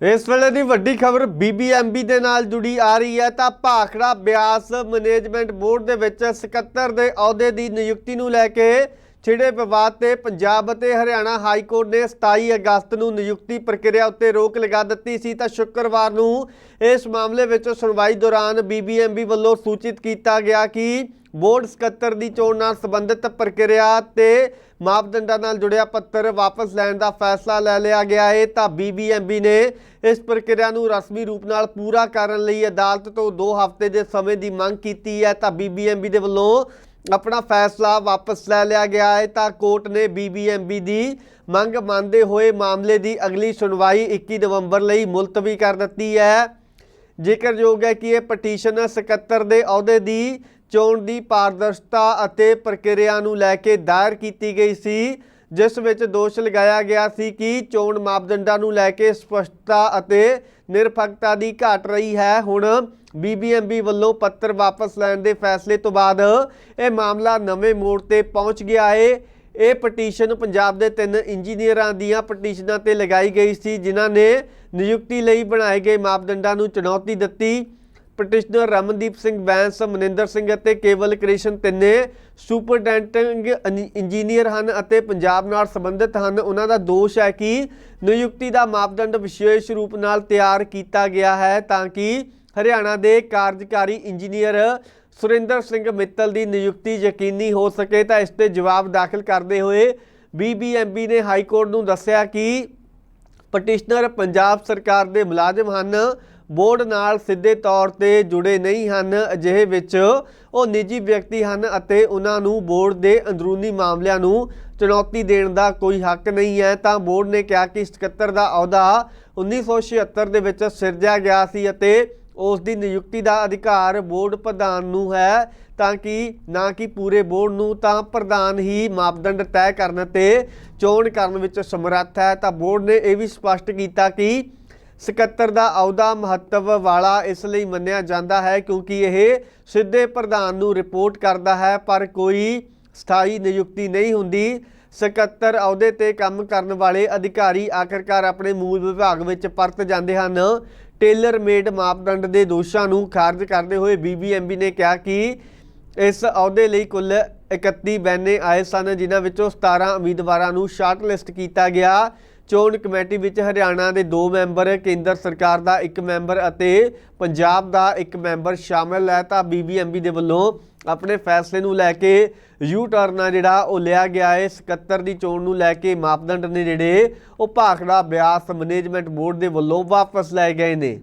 ਇਸ ਵੇਲੇ ਦੀ ਵੱਡੀ ਖਬਰ ਬੀਬੀਐਮਬੀ ਦੇ ਨਾਲ ਜੁੜੀ ਆ ਰਹੀ ਹੈ ਤਾਂ ਭਾਖੜਾ ਬਿਆਸ ਮੈਨੇਜਮੈਂਟ ਬੋਰਡ ਦੇ ਵਿੱਚ ਸਕੱਤਰ ਦੇ ਅਹੁਦੇ ਦੀ ਨਿਯੁਕਤੀ ਨੂੰ ਲੈ ਕੇ ਛਿੜੇ ਵਿਵਾਦ ਤੇ ਪੰਜਾਬ ਅਤੇ ਹਰਿਆਣਾ ਹਾਈ ਕੋਰਟ ਨੇ 27 ਅਗਸਤ ਨੂੰ ਨਿਯੁਕਤੀ ਪ੍ਰਕਿਰਿਆ ਉੱਤੇ ਰੋਕ ਲਗਾ ਦਿੱਤੀ ਸੀ ਤਾਂ ਸ਼ੁੱਕਰਵਾਰ ਨੂੰ ਇਸ ਮਾਮਲੇ ਵਿੱਚ ਸੁਣਵਾਈ ਦੌਰਾਨ ਬੀਬੀਐਮਬੀ ਵੱਲੋਂ ਸੂਚਿਤ ਕੀਤਾ ਗਿਆ ਕਿ ਬੋਰਡ ਸਕੱਤਰ ਦੀ ਚੋਣ ਨਾਲ ਸੰਬੰਧਿਤ ਪ੍ਰਕਿਰਿਆ ਤੇ ਮਾਪਦੰਡਾਂ ਨਾਲ ਜੁੜਿਆ ਪੱਤਰ ਵਾਪਸ ਲੈਣ ਦਾ ਫੈਸਲਾ ਲੈ ਲਿਆ ਗਿਆ ਹੈ ਤਾਂ ਬੀਬੀਐਮਬੀ ਨੇ ਇਸ ਪ੍ਰਕਿਰਿਆ ਨੂੰ ਰਸਮੀ ਰੂਪ ਨਾਲ ਪੂਰਾ ਕਰਨ ਲਈ ਅਦਾਲਤ ਤੋਂ 2 ਹਫ਼ਤੇ ਦੇ ਸਮੇਂ ਦੀ ਮੰਗ ਕੀਤੀ ਹੈ ਤਾਂ ਬੀਬੀਐਮਬੀ ਦੇ ਵੱਲੋਂ ਆਪਣਾ ਫੈਸਲਾ ਵਾਪਸ ਲੈ ਲਿਆ ਗਿਆ ਹੈ ਤਾਂ ਕੋਰਟ ਨੇ ਬੀਬੀਐਮਬੀ ਦੀ ਮੰਗ ਮੰਨਦੇ ਹੋਏ ਮਾਮਲੇ ਦੀ ਅਗਲੀ ਸੁਣਵਾਈ 21 ਨਵੰਬਰ ਲਈ ਮੁਲਤਵੀ ਕਰ ਦਿੱਤੀ ਹੈ। ਜ਼ਿਕਰਯੋਗ ਹੈ ਕਿ ਇਹ ਪਟੀਸ਼ਨ ਸਕੱਤਰ ਦੇ ਅਹੁਦੇ ਦੀ ਚੋਣ ਦੀ ਪਾਰਦਰਸ਼ਤਾ ਅਤੇ ਪ੍ਰਕਿਰਿਆ ਨੂੰ ਲੈ ਕੇ ਦਾਇਰ ਕੀਤੀ ਗਈ ਸੀ, ਜਿਸ ਵਿੱਚ ਦੋਸ਼ ਲਗਾਇਆ ਗਿਆ ਸੀ ਕਿ ਚੋਣ ਮਾਪਦੰਡਾਂ ਨੂੰ ਲੈ ਕੇ ਸਪਸ਼ਟਤਾ ਅਤੇ ਨਿਰਪੱਖਤਾ ਦੀ ਘਾਟ ਰਹੀ ਹੈ। ਹੁਣ ਬੀਬੀਐਮਬੀ ਵੱਲੋਂ ਪੱਤਰ ਵਾਪਸ ਲੈਣ ਦੇ ਫੈਸਲੇ ਤੋਂ ਬਾਅਦ ਇਹ ਮਾਮਲਾ ਨਵੇਂ ਮੋੜ ਤੇ ਪਹੁੰਚ ਗਿਆ ਹੈ ਇਹ ਪਟੀਸ਼ਨ ਪੰਜਾਬ ਦੇ ਤਿੰਨ ਇੰਜੀਨੀਅਰਾਂ ਦੀਆਂ ਪਟੀਸ਼ਨਾਂ ਤੇ ਲਗਾਈ ਗਈ ਸੀ, ਜਿਨ੍ਹਾਂ ਨੇ ਨਿਯੁਕਤੀ ਲਈ ਬਣਾਏ ਗਏ ਮਾਪਦੰਡਾਂ ਨੂੰ ਚੁਣੌਤੀ ਦਿੱਤੀ। ਪਟੀਸ਼ਨਰ ਰਮਨਦੀਪ ਸਿੰਘ ਬੈਂਸ ਮਨਿੰਦਰ ਸਿੰਘ ਅਤੇ ਕੇਵਲ ਕ੍ਰਿਸ਼ਨ ਤਿੰਨੇ ਸੁਪਰਡੈਂਟਿੰਗ ਇੰਜ- ਇੰਜੀਨੀਅਰ ਹਨ ਅਤੇ ਪੰਜਾਬ ਨਾਲ ਸੰਬੰਧਿਤ ਹਨ। ਉਹਨਾਂ ਦਾ ਦੋਸ਼ ਹੈ ਕਿ ਨਿਯੁਕਤੀ ਦਾ ਮਾਪਦੰਡ ਵਿਸ਼ੇਸ਼ ਰੂਪ ਨਾਲ ਤਿਆਰ ਕੀਤਾ ਗਿਆ ਹੈ ਤਾਂ ਕਿ ਹਰਿਆਣਾ ਦੇ ਕਾਰਜਕਾਰੀ ਇੰਜੀਨੀਅਰ ਸੁਰਿੰਦਰ ਸਿੰਘ ਮਿੱਤਲ ਦੀ ਨਿਯੁਕਤੀ ਯਕੀਨੀ ਹੋ ਸਕੇ ਤਾਂ ਇਸ ਤੇ ਜਵਾਬ ਦਾਖਲ ਕਰਦੇ ਹੋਏ ਬੀਬੀਐਮਬੀ ਨੇ ਹਾਈ ਕੋਰਟ ਨੂੰ ਦੱਸਿਆ ਕਿ ਪਟੀਸ਼ਨਰ ਪੰਜਾਬ ਸਰਕਾਰ ਦੇ ਮੁਲਾਜ਼ਮ ਹਨ। ਬੋਰਡ ਨਾਲ ਸਿੱਧੇ ਤੌਰ ਤੇ ਜੁੜੇ ਨਹੀਂ ਹਨ, ਅਜਿਹੇ ਵਿੱਚ ਉਹ ਨਿੱਜੀ ਵਿਅਕਤੀ ਹਨ ਅਤੇ ਉਹਨਾਂ ਨੂੰ ਬੋਰਡ ਦੇ ਅੰਦਰੂਨੀ ਮਾਮਲਿਆਂ ਨੂੰ ਚੁਣੌਤੀ ਦੇਣ ਦਾ ਕੋਈ ਹੱਕ ਨਹੀਂ ਹੈ। ਤਾਂ ਬੋਰਡ ਨੇ ਕਿਹਾ ਕਿ ਸਕੱਤਰ ਦਾ ਅਹੁਦਾ 1976 ਦੇ ਵਿੱਚ ਸਿਰਜਿਆ ਗਿਆ ਸੀ ਅਤੇ ਉਸ ਦੀ ਨਿਯੁਕਤੀ ਦਾ ਅਧਿਕਾਰ ਬੋਰਡ ਪ੍ਰਧਾਨ ਨੂੰ ਹੈ। ਤਾਂ ਕਿ ਨਾ ਕਿ ਪੂਰੇ ਬੋਰਡ ਨੂੰ ਤਾਂ ਪ੍ਰਧਾਨ ਹੀ ਮਾਪਦੰਡ ਤੈਅ ਕਰਨ ਤੇ ਚੋਣ ਕਰਨ ਵਿੱਚ ਸਮਰੱਥ ਹੈ। ਤਾਂ ਬੋਰਡ ਨੇ ਇਹ ਵੀ ਸਪਸ਼ਟ ਕੀਤਾ ਕਿ ਸਕੱਤਰ ਦਾ ਅਹੁਦਾ ਮਹੱਤਵ ਵਾਲਾ ਇਸ ਲਈ ਮੰਨਿਆ ਜਾਂਦਾ ਹੈ ਕਿਉਂਕਿ ਇਹ ਸਿੱਧੇ ਪ੍ਰਧਾਨ ਨੂੰ ਰਿਪੋਰਟ ਕਰਦਾ ਹੈ, ਪਰ ਕੋਈ ਸਥਾਈ ਨਿਯੁਕਤੀ ਨਹੀਂ ਹੁੰਦੀ। ਸਕੱਤਰ ਅਹੁਦੇ ਤੇ ਕੰਮ ਕਰਨ ਵਾਲੇ ਅਧਿਕਾਰੀ ਆਖਰਕਾਰ ਆਪਣੇ ਮੂਲ ਵਿਭਾਗ ਵਿੱਚ ਪਰਤ ਜਾਂਦੇ ਹਨ। ਟੇਲਰ ਮੇਡ ਮਾਪਦੰਡ ਦੇ ਦੋਸ਼ਾਂ ਨੂੰ ਖਾਰਜ ਕਰਦੇ ਹੋਏ ਬੀਬੀਐਮਬੀ ਨੇ ਕਿਹਾ ਕਿ ਇਸ ਅਹੁਦੇ ਲਈ ਕੁੱਲ 31 ਬੈਨੇ ਆਏ ਸਨ, ਜਿਨ੍ਹਾਂ ਵਿੱਚੋਂ 17 ਉਮੀਦਵਾਰਾਂ ਨੂੰ ਸ਼ਾਰਟ ਲਿਸਟ ਕੀਤਾ ਗਿਆ। ਚੋਣ ਕਮੇਟੀ ਵਿੱਚ ਹਰਿਆਣਾ ਦੇ 2 ਮੈਂਬਰ, ਕੇਂਦਰ ਸਰਕਾਰ ਦਾ 1 ਮੈਂਬਰ ਅਤੇ ਪੰਜਾਬ ਦਾ 1 ਮੈਂਬਰ ਸ਼ਾਮਲ ਹੈ। ਤਾਂ ਬੀਬੀਐਮਬੀ ਦੇ ਵੱਲੋਂ ਆਪਣੇ ਫੈਸਲੇ ਨੂੰ ਲੈ ਕੇ ਯੂ ਟਰਨ ਆ ਜਿਹੜਾ, ਉਹ ਲਿਆ ਗਿਆ ਹੈ। 77 ਦੀ ਚੋਣ ਨੂੰ ਲੈ ਕੇ ਮਾਪਦੰਡ ਨੇ ਜਿਹੜੇ, ਉਹ ਭਾਖੜਾ ਬਿਆਸ ਮੈਨੇਜਮੈਂਟ ਬੋਰਡ ਦੇ ਵੱਲੋਂ ਵਾਪਸ ਲਏ ਗਏ ਨੇ।